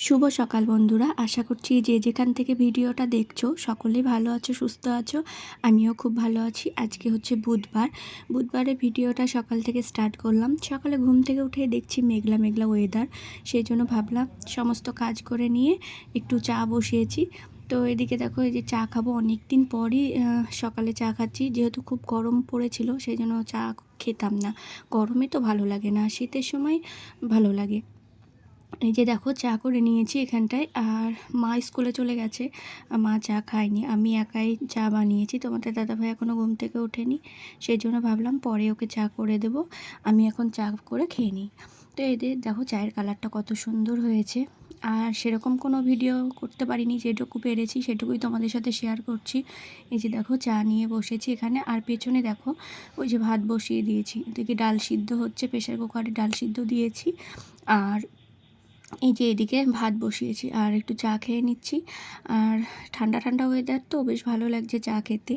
শুভ সকাল বন্ধুরা। আশা করছি যে যেখান থেকে ভিডিওটা দেখছ সকলেই ভালো আছো, সুস্থ আছো। আমিও খুব ভালো আছি। আজকে হচ্ছে বুধবার। বুধবারে ভিডিওটা সকাল থেকে স্টার্ট করলাম। সকালে ঘুম থেকে উঠে দেখছি মেঘলা মেঘলা ওয়েদার সেই জন্য ভাবলাম সমস্ত কাজ করে নিয়ে একটু চা বসিয়েছি। তো এদিকে দেখো, এই যে চা খাব। অনেক দিন পরই সকালে চা খাচ্ছি। যেহেতু খুব গরম পড়েছিল সেই জন্য চা খেতাম না। গরমে তো ভালো লাগে না, শীতের সময় ভালো লাগে। এই যে দেখো, চা করে নিয়েছি এখানটায়। আর মা স্কুলে চলে গেছে। মা চা খায়নি। আমি একাই চা বানিয়েছি। তোমাদের দাদাভাই এখনও ঘুম থেকে ওঠেনি। সেই জন্য ভাবলাম পরে ওকে চা করে দেব। আমি এখন চা করে খেয়ে নিই। তো এদের দেখো, চায়ের কালারটা কত সুন্দর হয়েছে। আর সেরকম কোনো ভিডিও করতে পারিনি। যেটুকু পেরেছি সেটুকুই তোমাদের সাথে শেয়ার করছি। এই যে দেখো, চা নিয়ে বসেছি এখানে। আর পেছনে দেখো, ওই যে ভাত বসিয়ে দিয়েছি। এদিকে ডাল সিদ্ধ হচ্ছে। প্রেশার কুকারে ডাল সিদ্ধ দিয়েছি। আর এই যে এদিকে ভাত বসিয়েছি আর একটু চা খেয়ে নিচ্ছি। আর ঠান্ডা ঠান্ডা ওয়েদার তো বেশ ভালো লাগছে চা খেতে।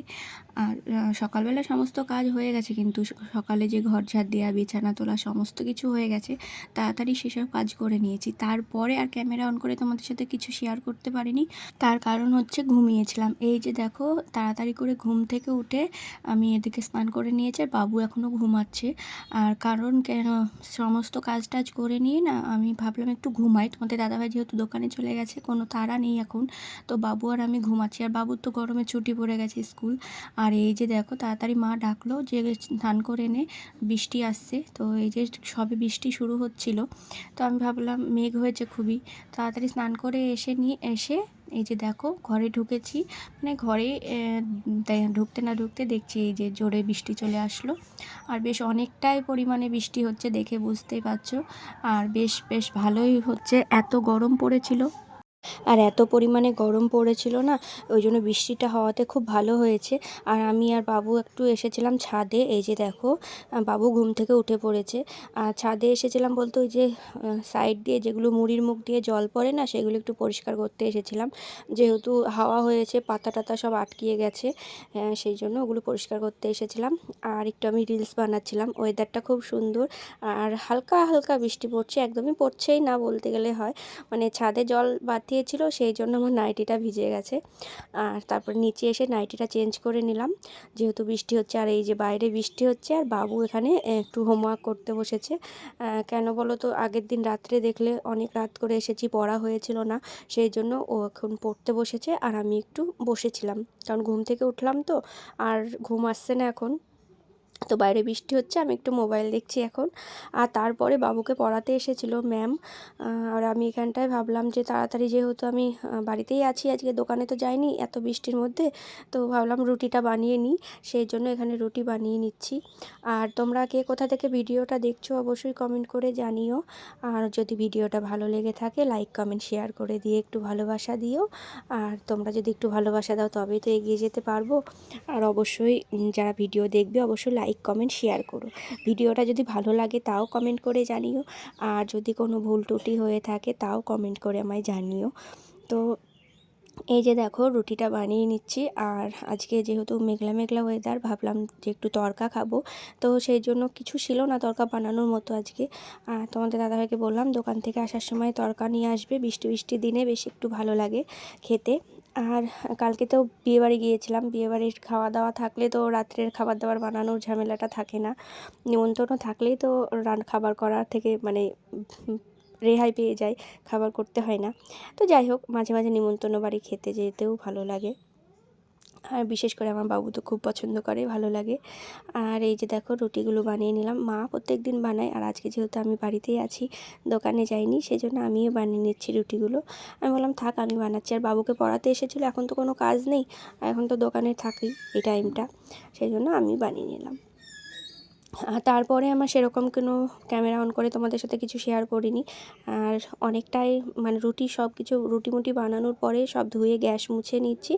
আর সকালবেলা সমস্ত কাজ হয়ে গেছে কিন্তু সকালে যে ঘর ঝাড় দেওয়া বিছানা তোলা সমস্ত কিছু হয়ে গেছে। তাড়াতাড়ি সেসব কাজ করে নিয়েছি। তারপরে আর ক্যামেরা অন করে তোমাদের সাথে কিছু শেয়ার করতে পারিনি। তার কারণ হচ্ছে ঘুমিয়েছিলাম। এই যে দেখো, তাড়াতাড়ি করে ঘুম থেকে উঠে আমি এদিকে স্নান করে নিয়েছি আর বাবু এখনও ঘুমাচ্ছে। আর কারণ কেন, সমস্ত কাজ টাজ করে নিয়ে না আমি ভাবলাম একটু ঘুমাই তোমাদের দাদাভাই যেহেতু দোকানে চলে গেছে, কোনো তারা নেই এখন। তো বাবু আর আমি ঘুমাচ্ছি। আর বাবুর তো গরমে ছুটি পড়ে গেছে স্কুল। আর এই যে দেখো, তাড়াতাড়ি মা ডাকলো যে স্নান করে এনে বৃষ্টি আসছে। তো এই যে সবে বৃষ্টি শুরু হচ্ছিল। তো আমি ভাবলাম মেঘ হয়েছে খুবই। তাড়াতাড়ি স্নান করে এসে নিয়ে, এসে এই যে দেখো, ঘরে ঢুকেছি। মানে ঘরে ঢুকতে না ঢুকতে দেখছি এই যে জোরে বৃষ্টি চলে আসলো। আর বেশ অনেকটাই পরিমাণে বৃষ্টি হচ্ছে দেখে বুঝতেই পারছ। আর বেশ বেশ ভালোই হচ্ছে। এত গরম পড়েছিল। আর এত পরিমাণে গরম পড়েছিল না, ওই জন্য বৃষ্টিটা হওয়াতে খুব ভালো হয়েছে। আর আমি আর বাবু একটু এসেছিলাম ছাদে, এই যে দেখো বাবু ঘুম থেকে উঠে পড়েছে। আর ছাদে এসেছিলাম বলতে ওই যে সাইড দিয়ে যেগুলো মুড়ির মুখ দিয়ে জল পড়ে না, সেগুলো একটু পরিষ্কার করতে এসেছিলাম। যেহেতু হাওয়া হয়েছে, পাতা টাতা সব আটকিয়ে গেছে সেই জন্য ওগুলো পরিষ্কার করতে এসেছিলাম। আর একটু আমি রিলস বানাচ্ছিলাম ওয়েদারটা খুব সুন্দর। আর হালকা হালকা বৃষ্টি পড়ছে, একদমই পড়ছেই না বলতে গেলে হয়। মানে ছাদে জল বাতিয়েছিল সেই জন্য আমার নাইটিটা ভিজে গেছে। আর তারপর নিচে এসে নাইটিটা চেঞ্জ করে নিলাম। যেহেতু বৃষ্টি হচ্ছে আর এই যে বাইরে বৃষ্টি হচ্ছে, আর বাবু এখানে একটু হোমওয়ার্ক করতে বসেছে। কেন বলো তো, আগের দিন রাত্রে দেখলে অনেক রাত করে এসেছি, পড়া হয়েছিল না, সেই জন্য ও এখন পড়তে বসেছে। আর আমি একটু বসেছিলাম, কারণ ঘুম থেকে উঠলাম তো, আর ঘুম আসছে না এখন। তো বাইরে বৃষ্টি হচ্ছে, আমি একটু মোবাইল দেখছি এখন। আর তারপরে বাবুকে পড়াতে এসেছিল ম্যাম আর আমি এখানটায় ভাবলাম যে তাড়াতাড়ি যেহেতু আমি বাড়িতেই আছি, আজকে দোকানে তো যাইনি এত বৃষ্টির মধ্যে, তো ভাবলাম রুটিটা বানিয়ে নিই, সেই জন্য এখানে রুটি বানিয়ে নিচ্ছি। আর তোমরা কে কোথা থেকে ভিডিওটা দেখছ অবশ্যই কমেন্ট করে জানিও। আর যদি ভিডিওটা ভালো লেগে থাকে লাইক কমেন্ট শেয়ার করে দিয়ে একটু ভালোবাসা দিও। আর তোমরা যদি একটু ভালোবাসা দাও, তবেই তো এগিয়ে যেতে পারব। আর অবশ্যই যারা ভিডিও দেখবে, অবশ্যই লাইক কমেন্ট, শেয়ার করো। ভিডিওটা যদি ভালো লাগে তাও কমেন্ট করে জানিও। আর যদি কোনো ভুল ত্রুটি হয়ে থাকে তাও কমেন্ট করে আমায় জানিও। তো এই যে দেখো, রুটিটা বানিয়ে নিচ্ছি। আর আজকে যেহেতু মেঘলা মেঘলা ওয়েদার ভাবলাম যে একটু তড়কা খাব। তো সেই জন্য কিছু ছিল না তড়কা বানানোর মতো আজকে। আর তোমাদের দাদাভাইকে বললাম, দোকান থেকে আসার সময় তড়কা নিয়ে আসবে। বৃষ্টি বৃষ্টি দিনে বেশ একটু ভালো লাগে খেতে। আর কালকে তো বিয়েবাড়ি গিয়েছিলাম, বিয়েবাড়ির খাওয়া দাওয়া থাকলে তো রাত্রের খাবার দাবার বানানোর ঝামেলাটা থাকে না। নিমন্ত্রণ থাকলেই তো রান খাবার করার থেকে মানে রেহাই পেয়ে যায় খাবার করতে হয় না। তো যাই হোক, মাঝে মাঝে নিমন্ত্রণ বাড়ি খেতে যেতেও ভালো লাগে। আর বিশেষ করে আমার বাবু তো খুব পছন্দ করে, ভালো লাগে। আর এই যে দেখো রুটিগুলো বানিয়ে নিলাম। মা প্রত্যেক দিন বানায় আর আজকে যেহেতু আমি বাড়িতেই আছি, দোকানে যাইনি সেই জন্য আমিও বানিয়ে নিচ্ছি রুটিগুলো। আমি বললাম থাক, আমি বানাচ্ছি। আর বাবুকে পড়াতে এসেছিল, এখন তো কোনো কাজ নেই। এখন তো দোকানে থাকি এই টাইমটা সেই জন্য আমি বানিয়ে নিলাম। তারপরে আমার সেরকম কোনো ক্যামেরা অন করে তোমাদের সাথে কিছু শেয়ার করিনি। আর অনেকটাই মানে রুটি সব কিছু রুটি মুটি বানানোর পরে সব ধুয়ে গ্যাস মুছে নিচ্ছি।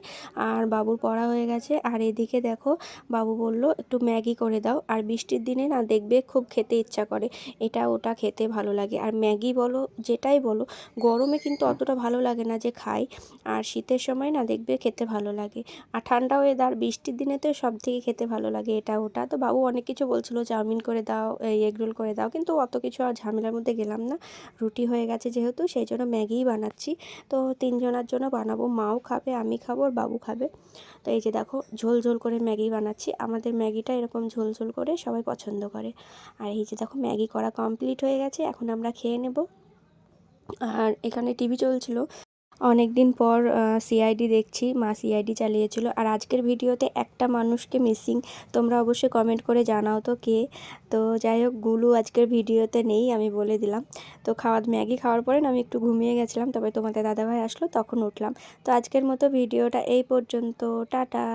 আর বাবুর পড়া হয়ে গেছে। আর এদিকে দেখো, বাবু বলল, একটু ম্যাগি করে দাও। আর বৃষ্টির দিনে না দেখবে খুব খেতে ইচ্ছা করে। এটা ওটা খেতে ভালো লাগে। আর ম্যাগি বলো, যেটাই বলো, গরমে কিন্তু অতটা ভালো লাগে না যে খাই। আর শীতের সময় না দেখবে খেতে ভালো লাগে। আর ঠান্ডা ওয়েদার বৃষ্টির দিনে তো সব থেকে খেতে ভালো লাগে এটা ওটা। তো বাবু অনেক কিছু বলছিল চাউমিন করে দাও, এই এগরোল করে দাও। কিন্তু অত কিছু আর ঝামেলার মধ্যে গেলাম না। রুটি হয়ে গেছে যেহেতু, সেই জন্য ম্যাগিই বানাচ্ছি। তো তিনজনের জন্য বানাবো। মাও খাবে, আমি খাব আর বাবু খাবে। তো এই যে দেখো, ঝোল ঝোল করে ম্যাগি বানাচ্ছি। আমাদের ম্যাগিটা এরকম ঝোল ঝোল করে সবাই পছন্দ করে। আর এই যে দেখো, ম্যাগি করা কমপ্লিট হয়ে গেছে। এখন আমরা খেয়ে নেব। আর এখানে টিভি চলছিল। অনেক দিন পর সিআইডি দেখছি, মা সিআইডি চালিয়েছিল। আর আজকের ভিডিওতে একটা মানুষকে মিসিং তোমরা অবশ্যই কমেন্ট করে জানাও তো কে। তো যাই হোক, গুলু আজকের ভিডিওতে নেই, আমি বলে দিলাম। তো খাওয়া, ম্যাগি খাওয়ার পরে আমি একটু ঘুমিয়ে গেছিলাম, তবে তোমাদের দাদাভাই আসলো, তখন উঠলাম। তো আজকের মতো ভিডিওটা এই পর্যন্ত, টাটা।